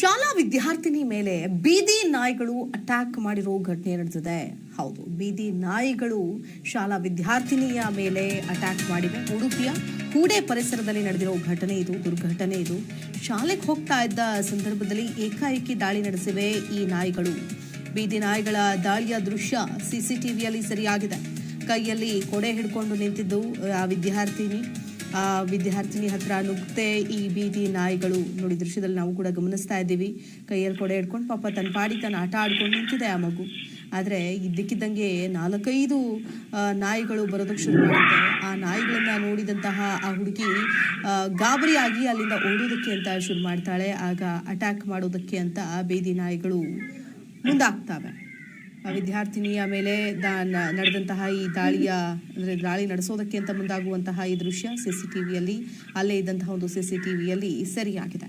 ಶಾಲಾ ವಿದ್ಯಾರ್ಥಿನಿ ಮೇಲೆ ಬೀದಿ ನಾಯಿಗಳು ಅಟ್ಯಾಕ್ ಮಾಡಿರೋ ಘಟನೆ ನಡೆದಿದೆ. ಹೌದು, ಬೀದಿ ನಾಯಿಗಳು ಶಾಲಾ ವಿದ್ಯಾರ್ಥಿನಿಯ ಮೇಲೆ ಅಟ್ಯಾಕ್ ಮಾಡಿವೆ. ಉಡುಪಿಯ ಕೂಡೆ ಪರಿಸರದಲ್ಲಿ ನಡೆದಿರೋ ಘಟನೆ ಇದು, ದುರ್ಘಟನೆ ಇದು. ಶಾಲೆಗೆ ಹೋಗ್ತಾ ಇದ್ದ ಸಂದರ್ಭದಲ್ಲಿ ಏಕಾಏಕಿ ದಾಳಿ ನಡೆಸಿವೆ ಈ ನಾಯಿಗಳು. ಬೀದಿ ನಾಯಿಗಳ ದಾಳಿಯ ದೃಶ್ಯ ಸಿಸಿಟಿವಿಯಲ್ಲಿ ಸರಿಯಾಗಿದೆ. ಕೈಯಲ್ಲಿ ಕೊಡೆ ಹಿಡ್ಕೊಂಡು ನಿಂತಿದ್ದು, ಆ ವಿದ್ಯಾರ್ಥಿನಿ. ವಿದ್ಯಾರ್ಥಿನಿ ಹತ್ರ ನುಗ್ತೆ ಈ ಬೀದಿ ನಾಯಿಗಳು. ನೋಡಿ, ದೃಶ್ಯದಲ್ಲಿ ನಾವು ಕೂಡ ಗಮನಿಸ್ತಾ ಇದ್ದೀವಿ. ಕೈಯಲ್ಲಿ ಕೊಡೆ ಹಿಡ್ಕೊಂಡು ಪಾಪ ತನ್ನ ಪಾಡಿ ತನ್ನ ಆಟ ಆಡ್ಕೊಂಡು ನಿಂತಿದೆ ಆ ಮಗು. ಆದರೆ ಇದ್ದಕ್ಕಿದ್ದಂಗೆ ನಾಲ್ಕೈದು ನಾಯಿಗಳು ಬರೋದಕ್ಕೆ ಶುರು ಮಾಡುತ್ತೆ ಆ ನಾಯಿಗಳನ್ನ ನೋಡಿದಂತಹ ಆ ಹುಡುಗಿ ಗಾಬರಿಯಾಗಿ ಅಲ್ಲಿಂದ ಓಡೋದಕ್ಕೆ ಅಂತ ಶುರು ಮಾಡ್ತಾಳೆ. ಆಗ ಅಟ್ಯಾಕ್ ಮಾಡೋದಕ್ಕೆ ಅಂತ ಬೀದಿ ನಾಯಿಗಳು ಮುಂದಾಗ್ತವೆ. ವಿದ್ಯಾರ್ಥಿನಿಯ ಮೇಲೆ ನಡೆದಂತಹ ಈ ದಾಳಿಯ, ಅಂದ್ರೆ ದಾಳಿ ನಡೆಸೋದಕ್ಕೆ ಅಂತ ಮುಂದಾಗುವಂತಹ ಈ ದೃಶ್ಯ ಸಿಸಿಟಿವಿಯಲ್ಲಿ ಅಲ್ಲೇ ಇದ್ದಂತಹ ಒಂದು ಸಿಸಿಟಿವಿಯಲ್ಲಿ ಸರಿಯಾಗಿದೆ.